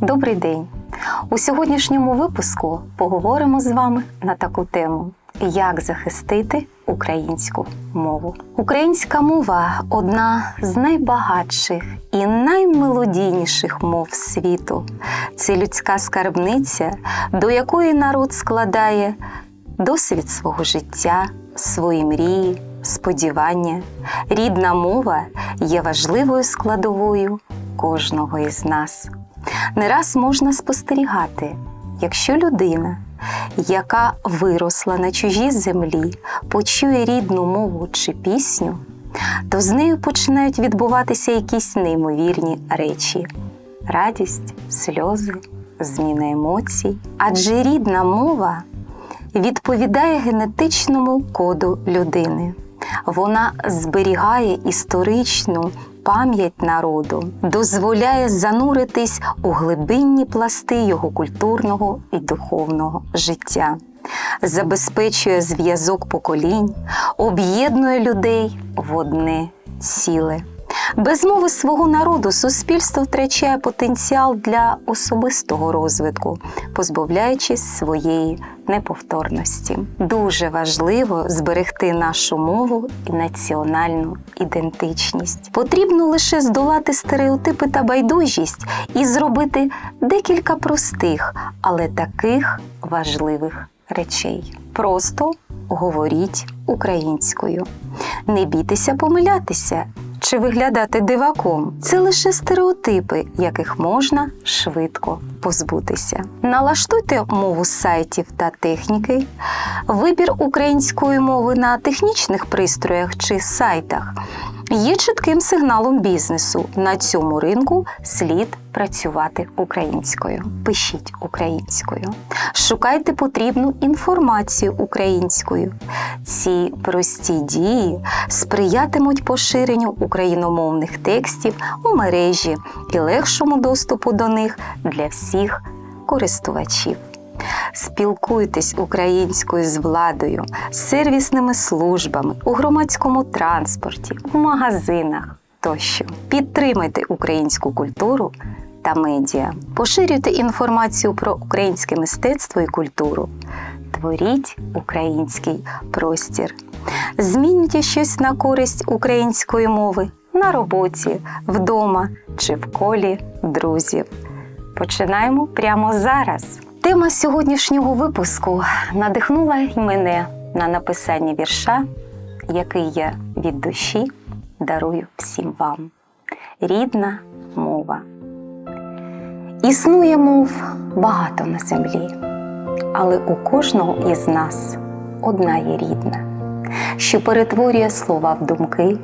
Добрий день! У сьогоднішньому випуску поговоримо з вами на таку тему: як захистити українську мову. Українська мова одна з найбагатших і наймелодійніших мов світу. Це людська скарбниця, до якої народ складає досвід свого життя, свої мрії, сподівання. Рідна мова є важливою складовою кожного із нас. Не раз можна спостерігати, якщо людина, яка виросла на чужій землі, почує рідну мову чи пісню, то з нею починають відбуватися якісь неймовірні речі: радість, сльози, зміна емоцій. Адже рідна мова відповідає генетичному коду людини. Вона зберігає історичну пам'ять народу, дозволяє зануритись у глибинні пласти його культурного і духовного життя, забезпечує зв'язок поколінь, об'єднує людей в одне ціле. Без мови свого народу суспільство втрачає потенціал для особистого розвитку, позбавляючись своєї неповторності. Дуже важливо зберегти нашу мову і національну ідентичність. Потрібно лише здолати стереотипи та байдужість і зробити декілька простих, але таких важливих речей. Просто говоріть українською. Не бійтеся помилятися чи виглядати диваком. Це лише стереотипи, яких можна швидко позбутися. Налаштуйте мову сайтів та техніки, вибір української мови на технічних пристроях чи сайтах. Є чітким сигналом бізнесу. На цьому ринку слід працювати українською. Пишіть українською. Шукайте потрібну інформацію українською. Ці прості дії сприятимуть поширенню україномовних текстів у мережі і легшому доступу до них для всіх користувачів. Спілкуйтесь українською з владою, сервісними службами, у громадському транспорті, в магазинах тощо. Підтримайте українську культуру та медіа, поширюйте інформацію про українське мистецтво і культуру. Творіть український простір. Змінюйте щось на користь української мови на роботі, вдома чи в колі друзів. Починаємо прямо зараз. Тема сьогоднішнього випуску надихнула й мене на написання вірша, який я від душі дарую всім вам. Рідна мова. Існує мов багато на землі, але у кожного із нас одна є рідна, що перетворює слова в думки,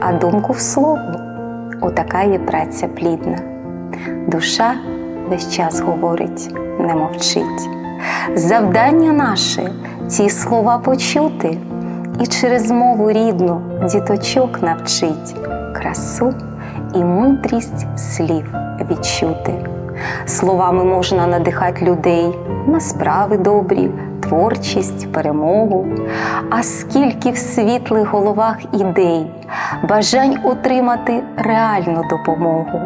а думку в слово. Отака є праця плідна. Душа весь час говорить, не мовчить. Завдання наше ці слова почути і через мову рідну діточок навчить красу і мудрість слів відчути. Словами можна надихати людей на справи добрі, творчість, перемогу. А скільки в світлих головах ідей, бажань отримати реальну допомогу.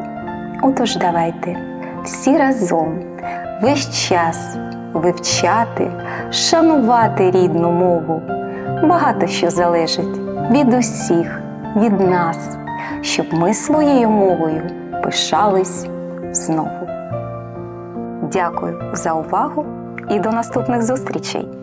Отож, давайте всі разом весь час вивчати, шанувати рідну мову. Багато що залежить від усіх, від нас, щоб ми своєю мовою пишались знову. Дякую за увагу і до наступних зустрічей!